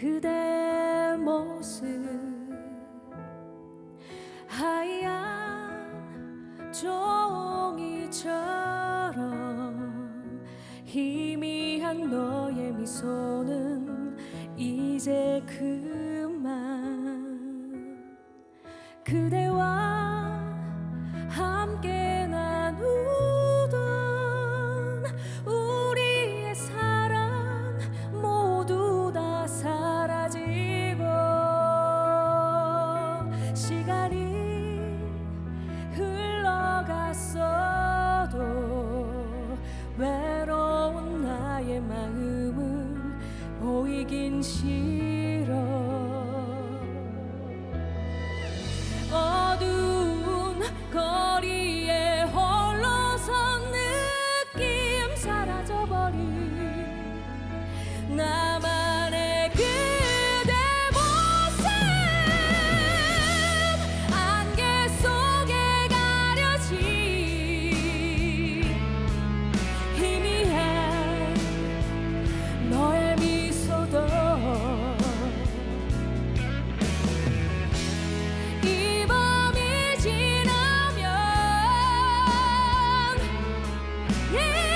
그대 모습. 하얀 종이처럼 희미한 너의 미소는 이제 그만. 그대와 Yeah.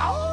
Oh!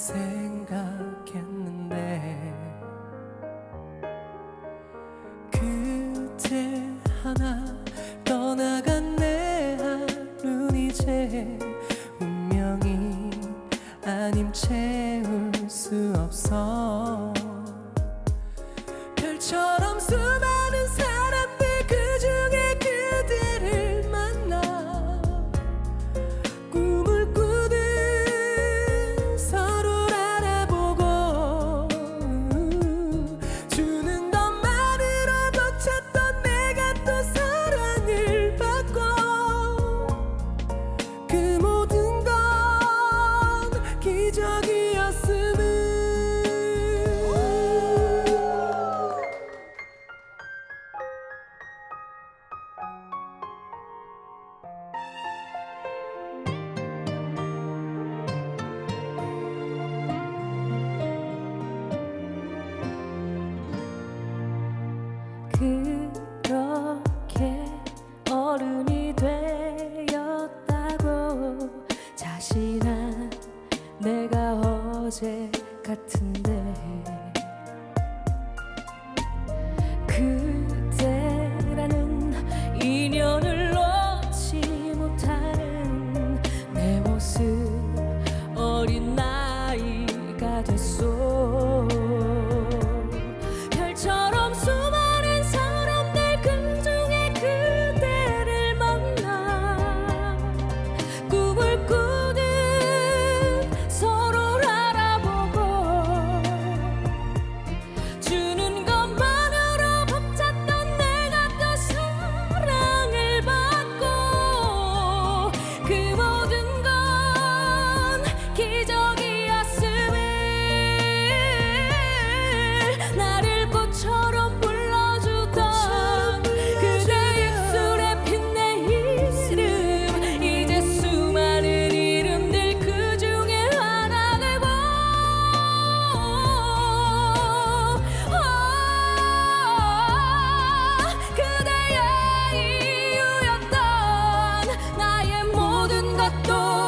생각했는데 그때 하나 could. todo.